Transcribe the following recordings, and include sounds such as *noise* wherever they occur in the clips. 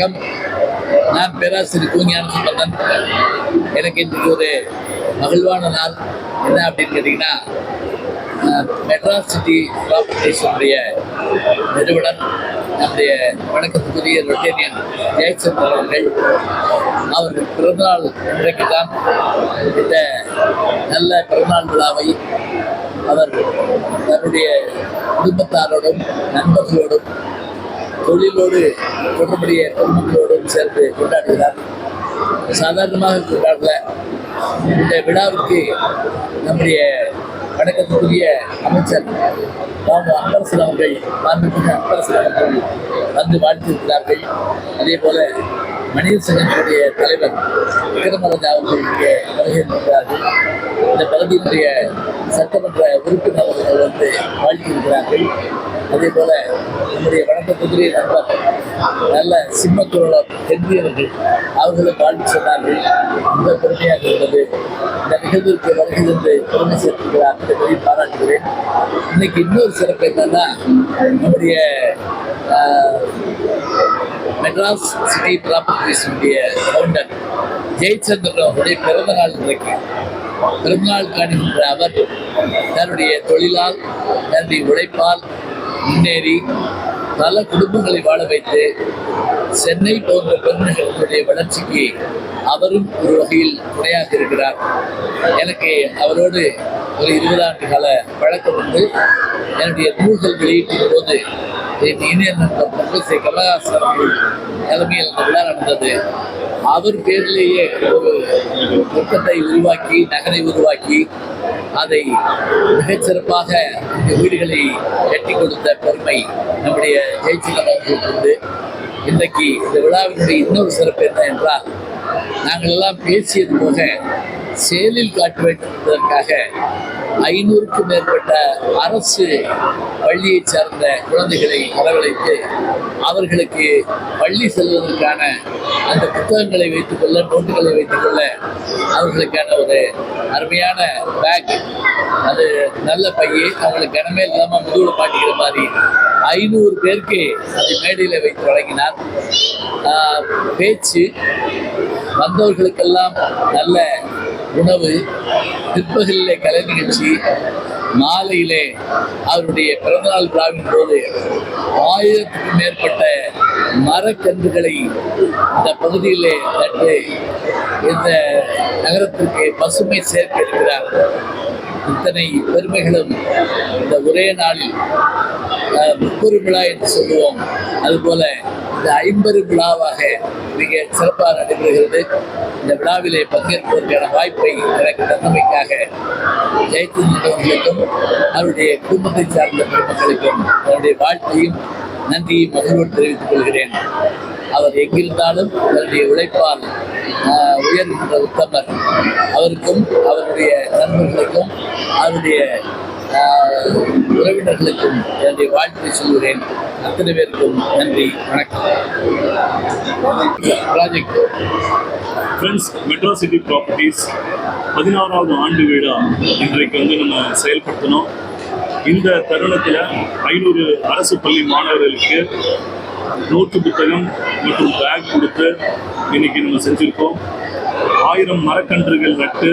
வணக்கம். நான் பேராசிரியர் கூஞான சம்பந்தன் எனக்கு இன்றைக்கு ஒரு மகிழ்வான நாள். என்ன அப்படின்னு கேட்டிங்கன்னா மெட்ராஸ் சிட்டி கார்பரேஷனுடைய நிறுவனர் நம்முடைய வணக்கத்துக்குரிய ரொட்டேரியன் ஜெயச்சந்திரன் அவர்கள். அவர்கள் பிறந்தநாள் இன்றைக்கு தான் இந்த நல்ல பிறந்தநாள் விழாவை அவர் தன்னுடைய குடும்பத்தாரோடும் நண்பர்களோடும் தொழிலோடு தொடர்புடைய பொதுமக்களோடும் சேர்ந்து கொண்டாடுகிறார். சாதாரணமாக கொண்டாடல. இந்த விழாவுக்கு நம்முடைய வணக்கத்துக்குரிய அமைச்சர் பாபு அன்பரசன் அவர்கள் மாண்புமிகு அன்பரசன் அவர்கள் வந்து வாழ்த்திருக்கிறார்கள். அதே போல மனித சங்கத்தினுடைய தலைவர் விக்ரமராஜா அவர்கள் இங்கே வருகை இந்த பகுதியினுடைய சட்டமன்ற உறுப்பினர்கள் வந்து வாழ்த்தியிருக்கிறார்கள். அதே போல நம்முடைய வணக்கத்துக்குரிய நண்பர் நல்ல சிம்மக்குரலம் தென்றியவர்கள் அவர்களும் வாழ்த்து சொன்னார்கள் மிக பெருமையாக இருந்தது. இந்த நிகழ்விற்கு வருகை என்று பெருமை சேர்த்துக்கிறார் என்பதை பாராட்டுகிறேன். இன்னைக்கு இன்னொரு சிறப்பு என்னன்னா நம்முடைய மெட்ராஸ் சிட்டி ப்ராப்பர்ட்டிஸுடைய ஃபவுண்டர் ஜெயச்சந்திரன் அவருடைய பிறந்த நாள் இன்றைக்கு. பிறந்தநாள் காணுகின்ற அவர் தன்னுடைய தொழிலால் தன்னுடைய உழைப்பால் முன்னேறி பல குடும்பங்களை வாழ வைத்து சென்னை போன்ற பெருநகரத்துடைய வளர்ச்சிக்கு அவரும் ஒரு வகையில் துணையாக இருக்கிறார். எனக்கு அவரோடு ஒரு இருபது ஆண்டு கால பழக்கம் உண்டு. என்னுடைய நூல்கள் வெளியீட்டின் போது என் இணையம் நண்பர் ப்ரொஃபஸர் கமலஹாசன் அவர்கள் தலைமையில் அந்த விழா நடந்தது. அவர் பேரிலேயே ஒரு திட்டத்தை உருவாக்கி நகரை உருவாக்கி அதை மிகச்சிறப்பாக இந்த வீடுகளை எட்டி கொடுத்த பெருமை நம்முடைய ஜெயச்சந்திரன் அவர்களுக்கு உண்டு. இன்றைக்கு இந்த விழாவினுடைய இன்னொரு சிறப்பு என்ன என்றால் நாங்கள் எல்லாம் பேசியது போக செயலில் காட்ட வேண்டும் ஐநூறுக்கும் மேற்பட்ட அரசு பள்ளியைச் சார்ந்த குழந்தைகளை வரவழைத்து அவர்களுக்கு பள்ளி செல்வதற்கான அந்த புத்தகங்களை வைத்துக்கொள்ள நோட்டுகளை வைத்துக்கொள்ள அவர்களுக்கான ஒரு அருமையான பேக் அது நல்ல பையை. அவங்களுக்கு கனமே இல்லாமல் முதுகில் மாட்டிக்கிற மாதிரி ஐநூறு பேருக்கு அதை மேடையில் வைத்து வழங்கினார். பேச்சு வந்தவர்களுக்கெல்லாம் நல்ல உணவு பிற்பகலிலே கலை நிகழ்ச்சி மாலையிலே அவருடைய பிறந்தநாள் விழாவின் போது ஆயிரத்துக்கும் மேற்பட்ட மரக்கன்றுகளை இந்த பகுதியிலே நட்டு இந்த நகரத்திற்கு பசுமை சேர்க்க இருக்கிறார். இத்தனை பெருமைகளும் இந்த ஒரே நாளில் முப்பது விழா என்று சொல்லுவோம். அதுபோல இந்த ஐம்பது விழாவாக மிக சிறப்பாக நடைபெறுகிறது. இந்த விழாவிலே பங்கேற்பதற்கான வாய்ப்பை எனக்கு தந்தமைக்காக ஜெயச்சந்திரன் அவர்களுக்கும் அவருடைய குடும்பத்தை சார்ந்த பெருமக்களுக்கும் அவருடைய வாழ்க்கையும் நன்றியும் மகிழ்வோடு தெரிவித்துக் கொள்கிறேன். அவர் எங்கிருந்தாலும் அவருடைய உழைப்பால் ஆஹ், உயர்கின்ற உத்தமர். அவருக்கும் அவருடைய நண்பர்களுக்கும் அவருடைய ஆஹ், உறவினர்களுக்கும் என்னுடைய வாழ்த்தை சொல்கிறேன். அத்தனை பேருக்கும் நன்றி வணக்கம். Project friends metro city properties பதினாறாவது ஆண்டு விழா இன்றைக்கு வந்து நம்ம செயல்படுத்தினோம். இந்த தருணத்தில் ஐநூறு அரசு பள்ளி மாணவர்களுக்கு நோட்டு புத்தகம் மற்றும் பேக் கொடுத்து இன்னைக்கு நம்ம செஞ்சுருக்கோம். ஆயிரம் மரக்கன்றுகள் நட்டு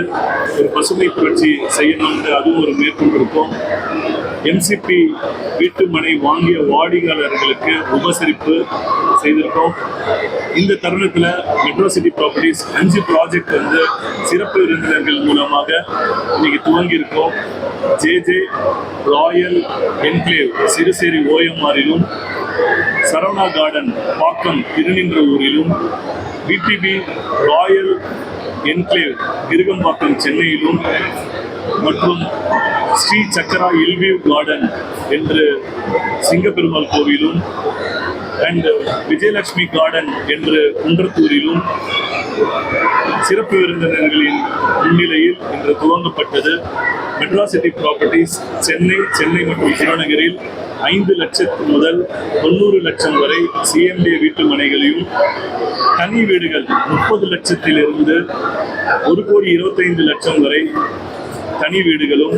ஒரு பசுமை புரட்சி செய்யணும்னு அதுவும் ஒரு மேற்கொண்டிருக்கோம். எம்சிபி வீட்டு மனை வாங்கிய வாடிக்கையாளர்களுக்கு உபசரிப்பு செய்திருக்கோம் இந்த தருணத்தில் மெட்ரோ சிட்டி ப்ராப்பர்ட்டிஸ் அஞ்சு ப்ராஜெக்ட் வந்து சிறப்பு விருந்தினர்கள் மூலமாக இன்னைக்கு துவங்கியிருக்கோம். ஜேஜே ராயல் என்க்ளேவ் சிறுசேரி ஓஎம்ஆரிலும் சரவணா கார்டன் பாக்கம் திருநின்ற ஊரிலும் ராயல் என்க்ளேவ் கிருகம்பாக்கம் சென்னையிலும் மற்றும் ஸ்ரீ சக்கரா இல்வியூ கார்டன் என்று சிங்கப்பெருமாள் கோவிலும் அண்ட் விஜயலட்சுமி கார்டன் என்று குன்றத்தூரிலும் சிறப்பு விருந்தினர்களின் முன்னிலையில் இன்று துவங்கப்பட்டது. மெட்ராசிட்டி ப்ராப்பர்ட்டிஸ் சென்னை சென்னை மற்றும் புறநகரில் ஐந்து லட்சத்து முதல் தொண்ணூறு லட்சம் வரை சிஎம்டி வீட்டு மனைகளையும் தனி வீடுகள் முப்பது லட்சத்திலிருந்து ஒரு கோடி இருபத்தைந்து லட்சம் வரை தனி வீடுகளும்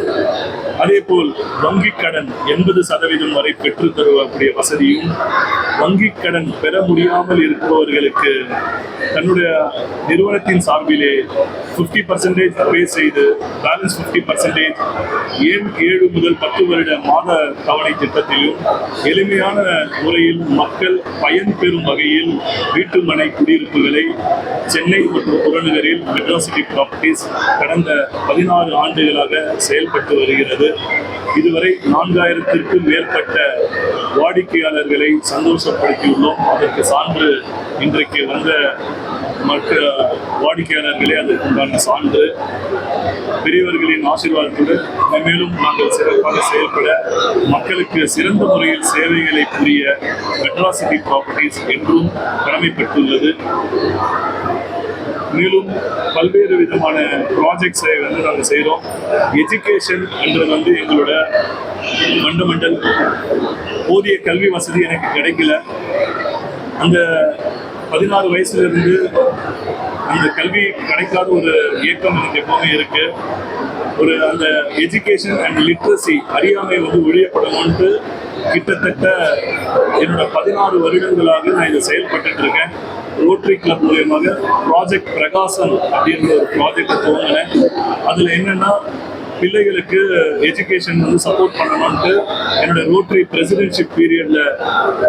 அதே போல் வங்கி கடன் எண்பது சதவீதம் வரை பெற்றுத் தருவக்கூடிய வசதியும் வங்கி கடன் பெற முடியாமல் இருப்பவர்களுக்கு தன்னுடைய நிறுவனத்தின் சார்பிலே ஃபிஃப்டி பர்சன்டேஜ் பே செய்து பேலன்ஸ் ஃபிஃப்டி பர்சன்டேஜ் ஏழு ஏழு முதல் பத்து வருட மாத தவணை திட்டத்திலும் எளிமையான முறையில் மக்கள் பயன்பெறும் வகையில் வீட்டுமனை குடியிருப்புகளை சென்னை மற்றும் புறநகரில் மெட்ராசிட்டி ப்ராப்பர்ட்டிஸ் கடந்த பதினாறு ஆண்டுகளாக செயல்பட்டு வருகிறது. இதுவரை நான்காயிரத்திற்கும் மேற்பட்ட வாடிக்கையாளர்களை சந்தோஷப்படுத்தியுள்ளோம். அதற்கு சான்று இன்றைக்கு வந்த மற்ற வாடிக்கையாளர்களே அதற்குண்டான சான்று பெரியவர்களின் ஆசீர்வாதத்துடன் மேலும் நாங்கள் சிறப்பாக செயல்பட மக்களுக்கு சிறந்த முறையில் சேவைகளை புரிய மெட்ராசிட்டி ப்ராப்பர்ட்டிஸ் என்றும் கடமைப்பட்டுள்ளது. மேலும் பல்வேறு விதமான ப்ராஜெக்ட்ஸை வந்து நாங்கள் செய்கிறோம் எஜுகேஷன் என்றது வந்து எங்களோட ஃபண்டமெண்டல் போதிய கல்வி வசதி எனக்கு கிடைக்கல. அந்த பதினாறு வயசுலேருந்து அந்த கல்வி கிடைக்காத ஒரு இயக்கம் எனக்கு எப்பவுமே இருக்கு. ஒரு அந்த எஜுகேஷன் அண்ட் லிட்ரஸி அறியாமை வந்து ஒழியப்படணும்ட்டு கிட்டத்தட்ட என்னோட பதினாறு வருடங்களாக நான் இதை செயல்பட்டு இருக்கேன். ரோட்டரி கிளப் மூலியமாக ப்ராஜெக்ட் பிரகாசம் அப்படின்ற ஒரு ப்ராஜெக்டை துவங்கினேன். அதில் என்னன்னா பிள்ளைகளுக்கு எஜுகேஷன் வந்து சப்போர்ட் பண்ணணும்ட்டு என்னோட ரோட்டரி பிரசிடென்ட்ஷிப் பீரியட்ல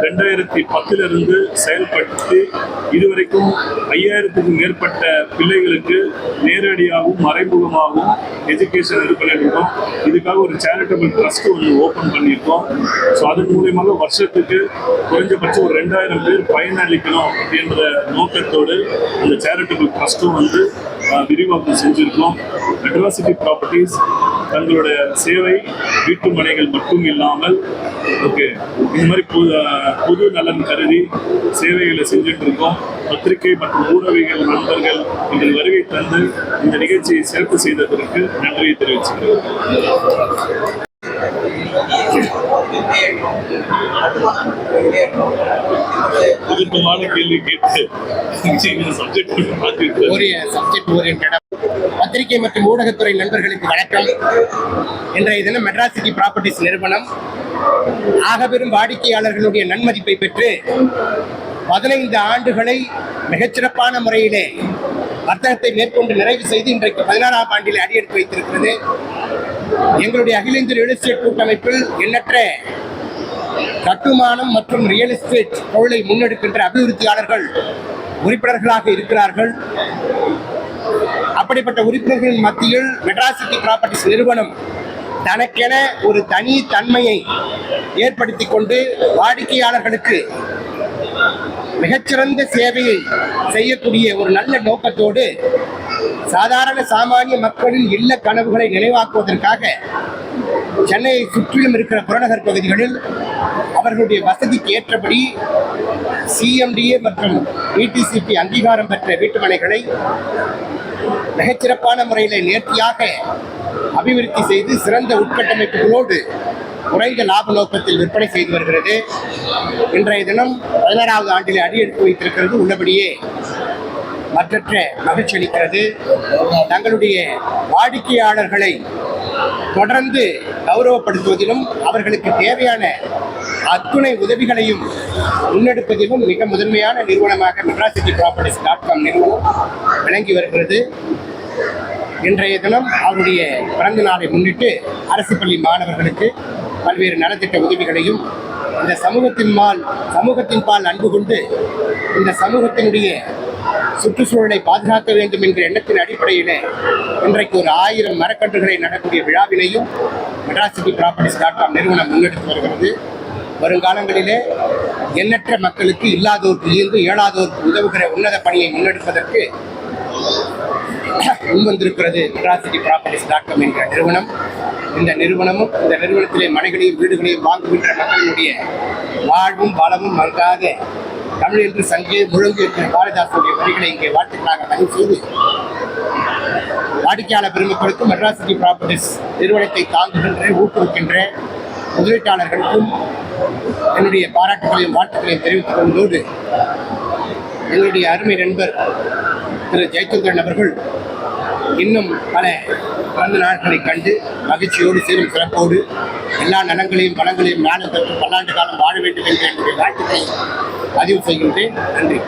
ரெண்டாயிரத்தி பத்துல இருந்து செயல்படுத்தி இதுவரைக்கும் ஐயாயிரத்துக்கும் மேற்பட்ட பிள்ளைகளுக்கு நேரடியாகவும் மறைமுகமாகவும் எஜுகேஷன் இது பண்ணியிருக்கோம். இதுக்காக ஒரு சேரிட்டபிள் ட்ரஸ்ட் ஒன்று ஓப்பன் பண்ணியிருக்கோம். ஸோ அதன் மூலியமாக வருஷத்துக்கு குறைஞ்சபட்சம் ஒரு ரெண்டாயிரம் பேர் பயனளிக்கணும் அப்படின்ற நோக்கத்தோடு அந்த சேரிட்டபிள் ட்ரஸ்ட்டும் வந்து விரிவாக்கம் செஞ்சுருக்கோம். அட்வாசிட்டி ப்ராப்பர்ட்டிஸ் தங்களுடைய சேவை வீட்டு மனைகள் மட்டும் இல்லாமல் ஓகே இந்த மாதிரி பொது பொது நலன் கருதி சேவைகளை செஞ்சுட்டு இருக்கோம். பத்திரிகை மற்றும் ஊடகங்கள் நண்பர்கள் எங்கள் வருகை தந்து இந்த நிகழ்ச்சியை சிறப்பு செய்ததற்கு நன்றியை தெரிவிச்சுக்கிறேன் விருப்பமான கேள்வி கேட்டு சப்ஜெக்ட் சப்ஜெக்ட் ஓரியன்டா பத்திரிகை மற்றும் ஊடகத்துறை நண்பர்களுக்கு வணக்கம். இன்றைய தினம் மெட்ராஸ் சிட்டி ப்ராப்பர்ட்டிஸ் நிறுவனம் ஆகப்பெரும் வாடிக்கையாளர்களுடைய நன்மதிப்பை பெற்று பதினைந்து ஆண்டுகளை மிகச்சிறப்பான முறையிலே வர்த்தகத்தை மேற்கொண்டு நிறைவு செய்து இன்றைக்கு பதினாறாம் ஆண்டில் அடியெடுத்து வைத்திருக்கிறது. எங்களுடைய அகில இந்திய ரியல் எஸ்டேட் கூட்டமைப்பில் எண்ணற்ற கட்டுமானம் மற்றும் ரியல் எஸ்டேட் தொழிலை முன்னெடுக்கின்ற அபிவிருத்தியாளர்கள் உறுப்பினர்களாக இருக்கிறார்கள். அப்படிப்பட்ட உறுப்பினர்களின் மத்தியில் மெட்ராசிட்டி ப்ராப்பர்ட்டிஸ் நிறுவனம் தனக்கென ஒரு தனி தன்மையை ஏற்படுத்தி கொண்டு வாடிக்கையாளர்களுக்கு மிகச்சிறந்த சேவையை செய்யக்கூடிய ஒரு நல்ல நோக்கத்தோடு சாதாரண சாமானிய மக்களின் இல்ல கனவுகளை நினைவாக்குவதற்காக சென்னையை சுற்றிலும் இருக்கிற புறநகர் பகுதிகளில் அவர்களுடைய வசதிக்கு ஏற்றபடி சிஎம்டிஏ மற்றும் பிடிசிபி அங்கீகாரம் பெற்ற வீட்டுமனைகளை மிகச்சிறப்பான முறையில் நேர்த்தியாக அபிவிருத்தி செய்து சிறந்த உட்கட்டமைப்புகளோடு குறைந்த லாப நோக்கத்தில் விற்பனை செய்து வருகிறது. இன்றைய தினம் பதினாறாவது ஆண்டில் அடியெடுத்து வைத்திருக்கிறது. உள்ளபடியே மற்றற்ற மகிழ்ச்சி அளிக்கிறது. தங்களுடைய வாடிக்கையாளர்களை தொடர்ந்து கௌரவப்படுத்துவதிலும் அவர்களுக்கு தேவையான அத்துணை உதவிகளையும் முன்னெடுப்பதிலும் மிக முதன்மையான நிறுவனமாக மெட்ராசிட்டி ப்ராப்பர்ட்டிஸ் டாட் காம் நிறுவனம் விளங்கி வருகிறது. இன்றைய தினம் அவருடைய பிறந்த நாளை முன்னிட்டு அரசு பள்ளி மாணவர்களுக்கு பல்வேறு நலத்திட்ட உதவிகளையும் இந்த சமூகத்தின் பால் சமூகத்தின் பால் அன்பு கொண்டு இந்த சமூகத்தினுடைய சுற்றுச்சூழலை பாதுகாக்க வேண்டும் என்கிற எண்ணத்தின் அடிப்படையில் இன்றைக்கு ஒரு ஆயிரம் மரக்கன்றுகளை நடக்கூடிய விழாவினையும் மெட்ராசிட்டி ப்ராப்பர்ட்டிஸ் டாட் காம் நிறுவனம் முன்னெடுத்து வருகிறது. வருங்காலங்களிலே எண்ணற்ற மக்களுக்கு இல்லாதோருக்கு ஈர்ந்து ஏழாதோருக்கு உதவுகிற உன்னத பணியை முன்னெடுப்பதற்கு *coughs* முன்வந்திருக்கிறது மெட்ராசிட்டி ப்ராப்பர்ட்டிஸ் டாட் காம் என்ற நிறுவனம். இந்த நிறுவனமும் இந்த நிறுவனத்திலே மனைகளையும் வீடுகளையும் வாங்குகின்ற மக்களுடைய வாழ்வும் வளமும் மங்காத தமிழ் என்று சங்கே முழங்கு என்ற பாரதிதாசனுடைய வரிகளை இங்கே வாழ்த்துக்களாக பதிவு செய்து வாடிக்கையாளர் பெருமக்களுக்கும் மெட்ராசிட்டி ப்ராப்பர்ட்டிஸ் நிறுவனத்தை தாங்குகின்ற ஊக்குவிக்கின்ற முதலீட்டாளர்களுக்கும் என்னுடைய பாராட்டுகளையும் வாழ்த்துக்களையும் தெரிவித்துக் கொண்டோடு எங்களுடைய அருமை நண்பர் திரு ஜெயச்சந்திரன் அவர்கள் இன்னும் பல பிறந்த நாட்களை கண்டு மகிழ்ச்சியோடு சீரும் சிறப்போடு எல்லா நலங்களையும் வளங்களையும் நாளும் பெற்று பல்லாண்டு காலம் வாழ வேண்டும் என்ற என்னுடைய வாழ்த்துக்களை பதிவு செய்கின்றேன். நன்றி.